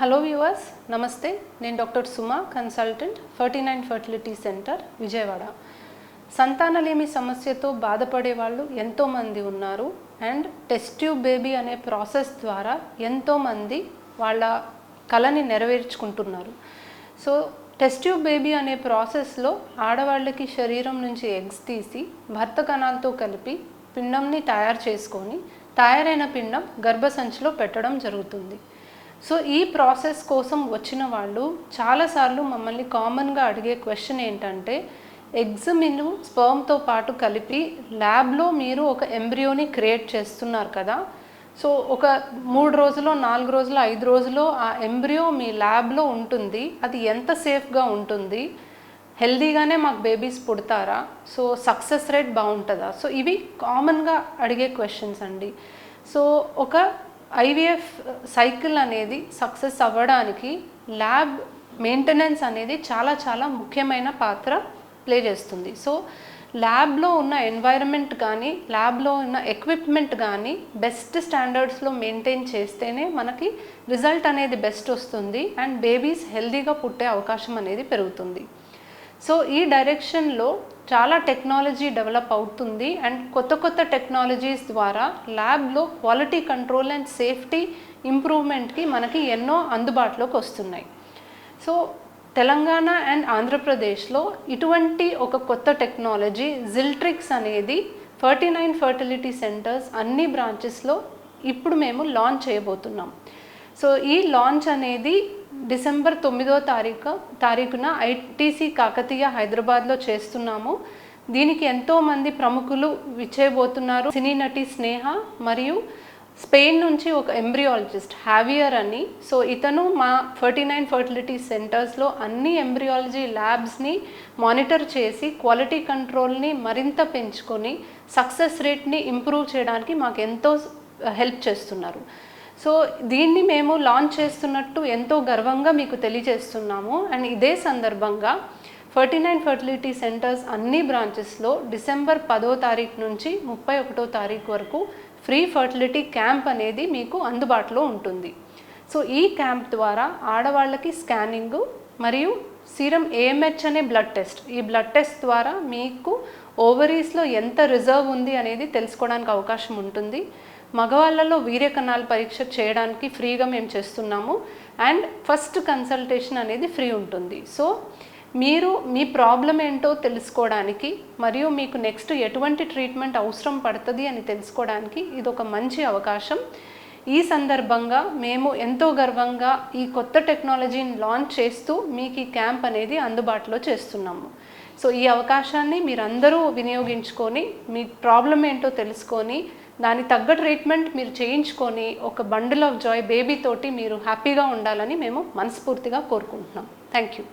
Hello viewers నమస్తే నేను doctor Suma consultant Ferty nine fertility centre Vijayawada. సంతానలేమి సమస్యతో బాధపడే వాళ్ళు ఎంతోమంది ఉన్నారు. అండ్ టెస్ట్ ట్యూబ్ బేబీ అనే ప్రాసెస్ ద్వారా ఎంతోమంది వాళ్ళ కళని నెరవేర్చుకుంటున్నారు. సో టెస్ట్ ట్యూబ్ బేబీ అనే ప్రాసెస్లో ఆడవాళ్ళకి శరీరం నుంచి ఎగ్స్ తీసి భర్త కణాలతో కలిపి పిండంని తయారు చేసుకొని తయారైన పిండం గర్భసంచిలో పెట్టడం జరుగుతుంది. సో ఈ ప్రాసెస్ కోసం వచ్చిన వాళ్ళు చాలాసార్లు మమ్మల్ని కామన్గా అడిగే క్వశ్చన్ ఏంటంటే ఎగ్జమిను స్పర్మ్తో పాటు కలిపి ల్యాబ్లో మీరు ఒక ఎంబ్రియోని క్రియేట్ చేస్తున్నారు కదా. సో ఒక మూడు రోజులో నాలుగు రోజులు ఐదు రోజులు ఆ ఎంబ్రియో మీ ల్యాబ్లో ఉంటుంది. అది ఎంత సేఫ్గా ఉంటుంది? హెల్దీగానే మాకు బేబీస్ పుడతారా? సో సక్సెస్ రేట్ బాగుంటుందా? సో ఇవి కామన్గా అడిగే క్వశ్చన్స్ అండి. సో ఒక ఐవీఎఫ్ సైకిల్ అనేది సక్సెస్ అవ్వడానికి ల్యాబ్ మెయింటెనెన్స్ అనేది చాలా చాలా ముఖ్యమైన పాత్ర ప్లే చేస్తుంది. సో ల్యాబ్లో ఉన్న ఎన్వైరన్మెంట్ కానీ ల్యాబ్లో ఉన్న ఎక్విప్మెంట్ కానీ బెస్ట్ స్టాండర్డ్స్లో మెయింటైన్ చేస్తేనే మనకి రిజల్ట్ అనేది బెస్ట్ వస్తుంది అండ్ బేబీస్ హెల్దీగా పుట్టే అవకాశం అనేది పెరుగుతుంది. సో ఈ డైరెక్షన్లో చాలా టెక్నాలజీ డెవలప్ అవుతుంది అండ్ కొత్త కొత్త టెక్నాలజీస్ ద్వారా ల్యాబ్లో క్వాలిటీ కంట్రోల్ అండ్ సేఫ్టీ ఇంప్రూవ్మెంట్కి మనకి ఎన్నో అందుబాటులోకి వస్తున్నాయి. సో తెలంగాణ అండ్ ఆంధ్రప్రదేశ్లో ఇటువంటి ఒక కొత్త టెక్నాలజీ జిల్ట్రిక్స్ అనేది ఫర్టీ నైన్ ఫర్టిలిటీ సెంటర్స్ అన్ని బ్రాంచెస్లో ఇప్పుడు మేము లాంచ్ చేయబోతున్నాం. సో ఈ లాంచ్ అనేది డిసెంబర్ తొమ్మిదో తారీఖు తారీఖున ఐటీసీ కాకతీయ హైదరాబాద్లో చేస్తున్నాము. దీనికి ఎంతోమంది ప్రముఖులు విచ్చేయబోతున్నారు. సినీ నటి స్నేహ మరియు స్పెయిన్ నుంచి ఒక ఎంబ్రియాలజిస్ట్ హ్యావియర్ అని. సో ఇతను మా ఫర్టీ నైన్ ఫర్టిలిటీ సెంటర్స్లో అన్ని ఎంబ్రియాలజీ ల్యాబ్స్ని మానిటర్ చేసి క్వాలిటీ కంట్రోల్ని మరింత పెంచుకొని సక్సెస్ రేట్ని ఇంప్రూవ్ చేయడానికి మాకు ఎంతో హెల్ప్ చేస్తున్నారు. సో దీన్ని మేము లాంచ్ చేస్తున్నట్టు ఎంతో గర్వంగా మీకు తెలియజేస్తున్నాము. అండ్ ఇదే సందర్భంగా ఫర్టీ నైన్ ఫర్టిలిటీ సెంటర్స్ అన్ని బ్రాంచెస్లో డిసెంబర్ పదో తారీఖు నుంచి ముప్పై ఒకటో తారీఖు వరకు ఫ్రీ ఫర్టిలిటీ క్యాంప్ అనేది మీకు అందుబాటులో ఉంటుంది. సో ఈ క్యాంప్ ద్వారా ఆడవాళ్ళకి స్కానింగ్ మరియు సీరం ఏఎంహెచ్ అనే బ్లడ్ టెస్ట్ ఈ బ్లడ్ టెస్ట్ ద్వారా మీకు ఓవరీస్లో ఎంత రిజర్వ్ ఉంది అనేది తెలుసుకోవడానికి అవకాశం ఉంటుంది. మగవాళ్ళలో వీర్యకణాల పరీక్ష చేయడానికి ఫ్రీగా మేము చేస్తున్నాము. అండ్ ఫస్ట్ కన్సల్టేషన్ అనేది ఫ్రీ ఉంటుంది. సో మీరు మీ ప్రాబ్లం ఏంటో తెలుసుకోవడానికి మరియు మీకు నెక్స్ట్ ఎటువంటి ట్రీట్మెంట్ అవసరం పడుతుంది అని తెలుసుకోవడానికి ఇది ఒక మంచి అవకాశం. ఈ సందర్భంగా మేము ఎంతో గర్వంగా ఈ కొత్త టెక్నాలజీని లాంచ్ చేస్తూ మీకు ఈ క్యాంప్ అనేది అందుబాటులో చేస్తున్నాము. సో ఈ అవకాశాన్ని మీరందరూ వినియోగించుకొని మీ ప్రాబ్లం ఏంటో తెలుసుకొని దాని తగ్గ ట్రీట్మెంట్ మీరు చేయించుకొని ఒక బండిల్ ఆఫ్ జాయ్ బేబీ తోటి మీరు హ్యాపీగా ఉండాలని మేము మనస్ఫూర్తిగా కోరుకుంటున్నాం. Thank you